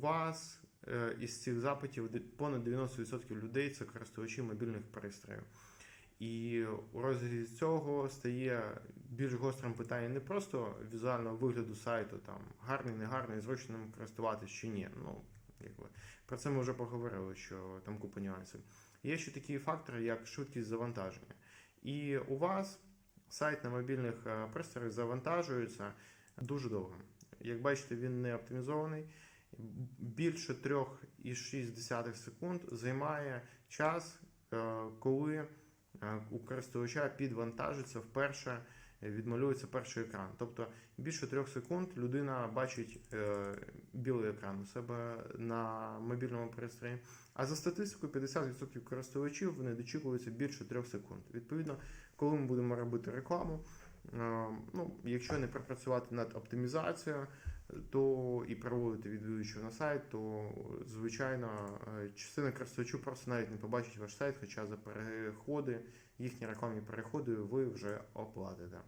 вас е, із цих запитів понад 90% людей це користувачі мобільних пристроїв. І у розрізі цього стає більш гострим питання не просто візуального вигляду сайту, там гарний, негарний, зручно ним користуватись чи ні. Ну, якби. Про це ми вже поговорили, що там купа нюансів. Є ще такі фактори, як швидкість завантаження. І у вас сайт на мобільних е, пристроях завантажується дуже довго. Як бачите, він не оптимізований. Більше 3,6 секунд займає час, е, коли е, у користувача підвантажиться вперше, е, відмалюється перший екран. Тобто більше 3 секунд людина бачить білий екран у себе на мобільному пристрої. А за статистикою 50% користувачів вони дочікуються більше 3 секунд. Відповідно, коли ми будемо робити рекламу, ну, якщо не пропрацювати над оптимізацією, то і проводити відвідувачів на сайт, то звичайно е, частина користувачів просто навіть не побачить ваш сайт, хоча за переходи, їхні рекламні переходи ви вже оплатите.